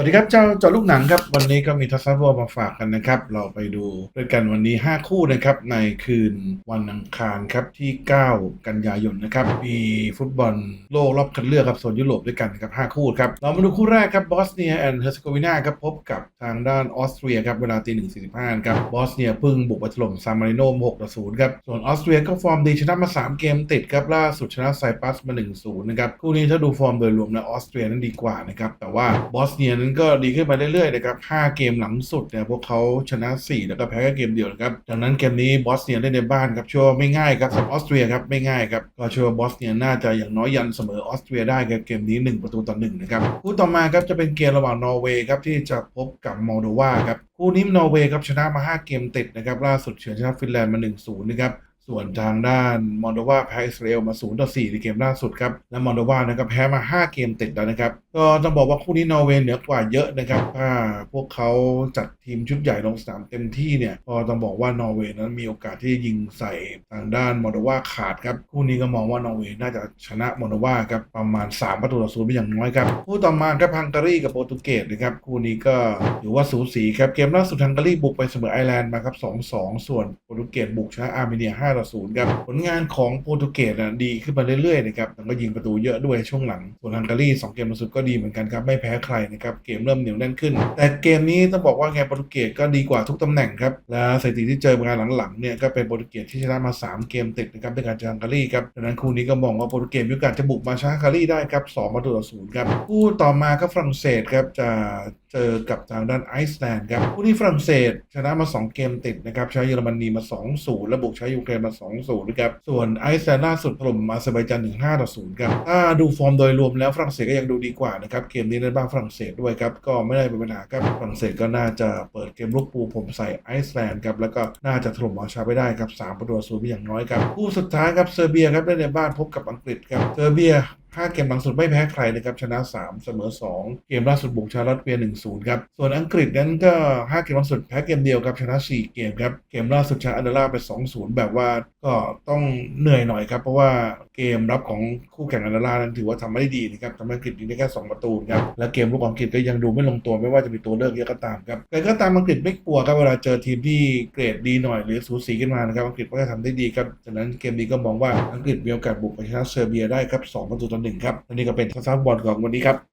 วัสดีครับ เจ้าเจอลูกหนังครับ วันนี้ก็มีทัศนวมาฝากกันนะครับ เราไปดูด้วยกันวันนี้ 5 คู่นะครับ ในคืนวันอังคารครับที่ 9 กันยายนนะครับ มีฟุตบอลโลกรอบคัดเลือกครับโซนยุโรปด้วยกันครับ 5 คู่ครับ เรามาดูคู่แรกครับบอสเนียแอนด์เฮอร์ซโกวีนาครับพบกับทางด้านออสเตรียครับเวลาตีหนึ่งสี่สิบห้าครับบอสเนียพิ่งบุกไปถล่มซามาริโนหกต่อศูนย์ครับส่วนออสเตรียก็ฟอร์มดีชนะมา3เกมติดครับล่าสุดชนะไซปัสมา1 0นะครับคู่นี้ถ้าดูฟอร์มโดยรวมแล้วออสเตรียนั้นดีกว่านะครับแต่ว่าบอสเนียนั้นก็ดีขึ้นมาเรื่อยๆนะครับ 5 เกมหลังสุดเนี่ยพวกเขาชนะ 4 แล้วก็แพ้แค่เกมเดียวนะครับ ดังนั้นเกมนี้บอสเนียเล่นในบ้านครับชื่อว่าไม่ง่ายครับสำหรับออสเตรียครับไม่ง่ายครับก็ชื่อว่าบอสเนียน่าจะอย่างน้อยยันเสมอออสเตรียได้ครับเกมนี้ 1 ประตูต่อ1นะครับคู่ต่อมาครับจะเป็นเกมระหว่างนอร์เวย์ครับที่จะพบกับมอลโดวาครับคู่นี้นอร์เวย์ครับชนะมา 5 เกมติดนะครับล่าสุดเฉือนชนะฟินแลนด์มา1-0นะครับ ส่วนทางด้านมอลโดวาแพ้อิสราเอลมา0ต่อ4ในเกมล่าสุดครับ และมอลโดวานะครับแพ้มา 5 เกมติดแล้วนะครับ ก็ต้องบอกว่าคู่นี้นอร์เวย์เหนือกว่าเยอะนะครับถ้าพวกเขาจัดทีมชุดใหญ่ลงสนามเต็มที่เนี่ยก็ต้องบอกว่านอร์เวย์นั้นมีโอกาสที่จะยิงใส่ทางด้านมอลโดวาขาดครับ คู่นี้ก็มองว่านอร์เวย์น่าจะชนะมอลโดวาครับประมาณ 3 ประตูต่อศูนย์เป็นอย่างน้อยครับคู่ต่อมาครับฮังการีกับโปรตุเกสนะครับคู่นี้ก็ถือว่าสูสีครับเกมล่าสุดฮังการีบุกไปเสมอไอร์แลนด์มาครับ2-2 ส่วนโปรตุเกสบุกชนะอาร์เมเนีย5ต่อ0ครับผลงานของโปรตุเกสนะดีขึ้นมาเรื่อยๆนะครับแต่ก็ยิงประตูเยอะด้วยช่วงหลังส่วนฮังการี2เกมล่าสุดก็ดีเหมือนกันครับไม่แพ้ใครนะครับเกมเริ่มเหนียวแน่นขึ้น แต่เกมนี้ต้องบอกว่าไงโปรตุเกสก็ดีกว่าทุกตำแหน่งครับและสถิติที่เจอมาหลังๆเนี่ยก็เป็นโปรตุเกสที่ชนะมา 3 เกมติดนะครับในการเจอฮังการีครับดังนั้นคู่นี้ก็มองว่าโปรตุเกสมีโอกาสจะบุกมาชนะฮังการีได้ครับ2ประตูต่อศูนย์ครับคู่ต่อมาก็ฝรั่งเศสครับจะเจอกับทางด้านไอซ์แลนด์ครับผู้ที่ฝรั่งเศสชนะมา 2 เกมติดนะครับใช้เยอรมนีมา 2-0และบุกใช้ยูเครนมา2-0นะครับส่วนไอซ์แลนด์ล่าสุดถล่มมาสบายจันถึง5ต่อ0ครับถ้าดูฟอร์มโดยรวมแล้วฝรั่งเศสก็ยังดูดีกว่านะครับเกมนี้ในบ้านฝรั่งเศสด้วยครับก็ไม่ได้เป็นปัญหาครับฝรั่งเศสก็น่าจะเปิดเกมลุกปูผมใส่ไอซ์แลนด์ครับแล้วก็น่าจะถล่มเอาชาไปได้ครับ3ประตูศูนย์เป็นอย่างน้อยครับคู่สุดท้ายครับเซอร์เบียครับได้ในบ้านพบกับอังกฤษครับเซอร์เบีย 5 เกมหลังสุดไม่แพ้ใครนะครับชนะ 3 เสมอ 2 เกมล่าสุดบุกชาลัตเวีย1-0 ครับ ส่วนอังกฤษนั้นก็ 5 เกมหลังสุดแพ้เกมเดียวครับชนะ 4 เกมครับ เกมล่าสุดชนะอันเดล่าไป 2-0 แบบว่าก็ต้องเหนื่อยหน่อยครับ เพราะว่าเกมรับของคู่แข่งอันเดล่านั้นถือว่าทำไม่ได้ดีนะครับทำให้อังกฤษยิงได้แค่ 2 ประตูครับ และเกมลูกของอังกฤษก็ยังดูไม่ลงตัวไม่ว่าจะมีตัวเลือกเยอะก็ตามครับแต่ก็ตามอังกฤษไม่กลัวครับเวลาเจอทีมที่เกรดดีหน่อยหรือสูสีขึ้นมานะครับอังกฤษก็จะทำได้ดีครับฉะนั้นเกมนี้ก็มองว่าอังกฤษมีโอกาสบุกไปชนะเซอร์เบียได้ครับ2ประตูต่อหนึ่งครับนี่ก็เป็นทัศนบอลของวันนี้ครับ